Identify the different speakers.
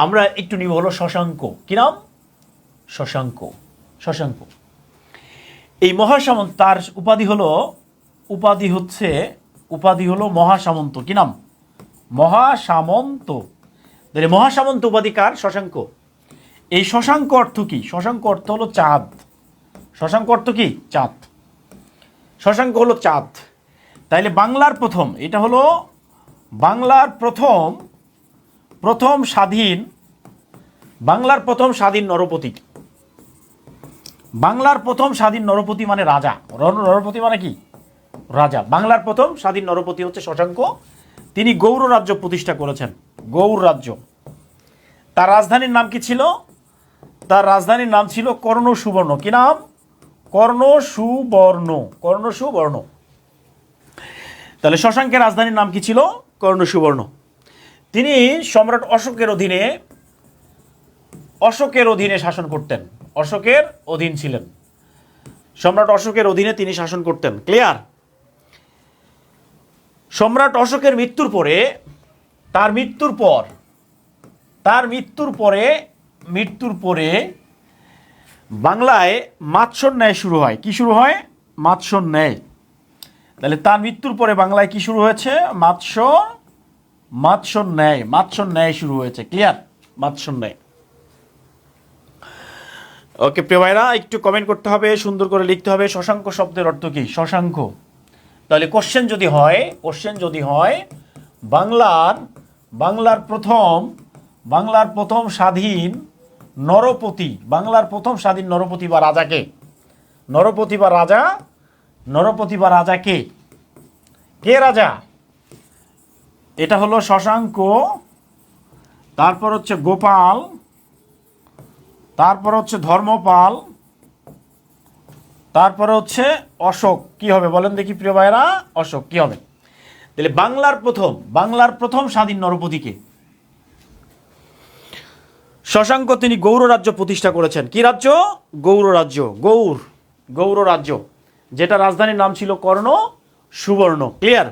Speaker 1: আমরা একটু নিব হলো শশাঙ্ক। কি নাম? শশাঙ্ক। শশাঙ্ক। এই মহাসামন্ত, তার উপাধি হলো, উপাধি হচ্ছে, উপাধি হলো মহাসামন্ত। কি নাম? মহাসামন্ত। তাহলে মহাসামন্ত উপাধি কার? শশাঙ্ক। এই শশাঙ্ক অর্থ কি? শশাঙ্ক অর্থ হলো চাঁদ। শশাঙ্ক অর্থ কি? চাঁদ। শশাঙ্ক হলো চাঁদ। তাইলে বাংলার প্রথম, এটা হলো বাংলার প্রথম প্রথম স্বাধীন, বাংলার প্রথম স্বাধীন নরপতি বাংলার প্রথম স্বাধীন নরপতি মানে রাজা। নরপতি মানে কি? রাজা। বাংলার প্রথম স্বাধীন নরপতি হচ্ছে শশাঙ্ক। তিনি গৌর রাজ্য প্রতিষ্ঠা করেছেন। গৌর রাজ্য। তার রাজধানীর নাম কি ছিল? তার রাজধানীর নাম ছিল কর্ণ সুবর্ণ কি নাম? কর্ণ সুবর্ণ কর্ণ সুবর্ণ তাহলে শশাঙ্কের রাজধানীর নাম কি ছিল? কর্ণ সুবর্ণ তিনি সম্রাট অশোকের অধীনে অশোকের অধীনে শাসন করতেন। অশোকের অধীন ছিলেন। সম্রাট অশোকের অধীনে তিনি শাসন করতেন। ক্লিয়ার? সম্রাট অশোকের মৃত্যুর পরে, তার মৃত্যুর পর, তার মৃত্যুর পরে মৃত্যুর পরে বাংলায় মাৎসর ন্যায় শুরু হয়। কি শুরু হয়? মাৎসর ন্যায়। তাহলে তার মৃত্যুর পরে বাংলায় কি শুরু হয়েছে? মাৎসর মাৎসর ন্যায় মাৎসর ন্যায় শুরু হয়েছে ক্লিয়ার মাৎসর ন্যায়। ওকে প্রিয় ভাইরা, একটু কমেন্ট করতে হবে, সুন্দর করে লিখতে হবে, শশাঙ্ক শব্দের অর্থ কি? শশাঙ্ক। তাহলে কোশ্চেন যদি হয় কোশ্চেন যদি হয়, বাংলার বাংলার প্রথম বাংলার প্রথম স্বাধীন নরপতি, বাংলার প্রথম স্বাধীন নরপতি বা রাজাকে নরপতি বা রাজা, নরপতি বা রাজা কে? কে রাজা? এটা হলো শশাঙ্ক, তারপর হচ্ছে গোপাল, তারপর হচ্ছে ধর্মপাল, তারপরে হচ্ছে অশোক। কি হবে বলেন দেখি প্রিয় ভাইরা অশোক, কি হবে? তাহলে বাংলার প্রথম বাংলার প্রথম স্বাধীন নরপতিকে শশাঙ্ক তিনি গৌর রাজ্য প্রতিষ্ঠা করেছেন। কি রাজ্য? গৌর রাজ্য। গৌর গৌর রাজ্য, যেটা রাজধানীর নাম ছিল কর্ণ সুবর্ণ। ক্লিয়ার